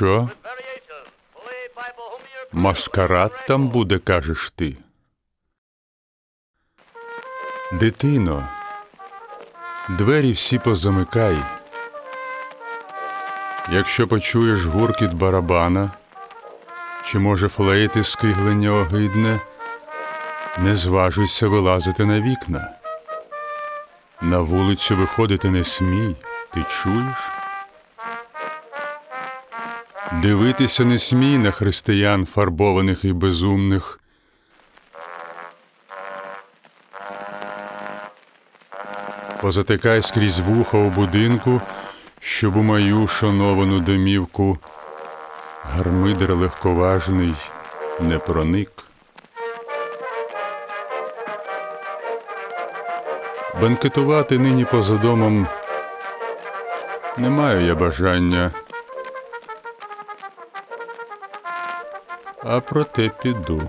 що? Маскарад там буде, кажеш ти. Дитино, двері всі позамикай. Якщо почуєш гуркіт барабана, чи може флейти скиглення огидне, не зважуйся вилазити на вікна. На вулицю виходити не смій, ти чуєш? Дивитися не смій на християн, фарбованих і безумних. Позатикай скрізь вуха у будинку, щоб у мою шановану домівку гармидер легковажний не проник. Бенкетувати нині поза домом не маю я бажання. А проте піду.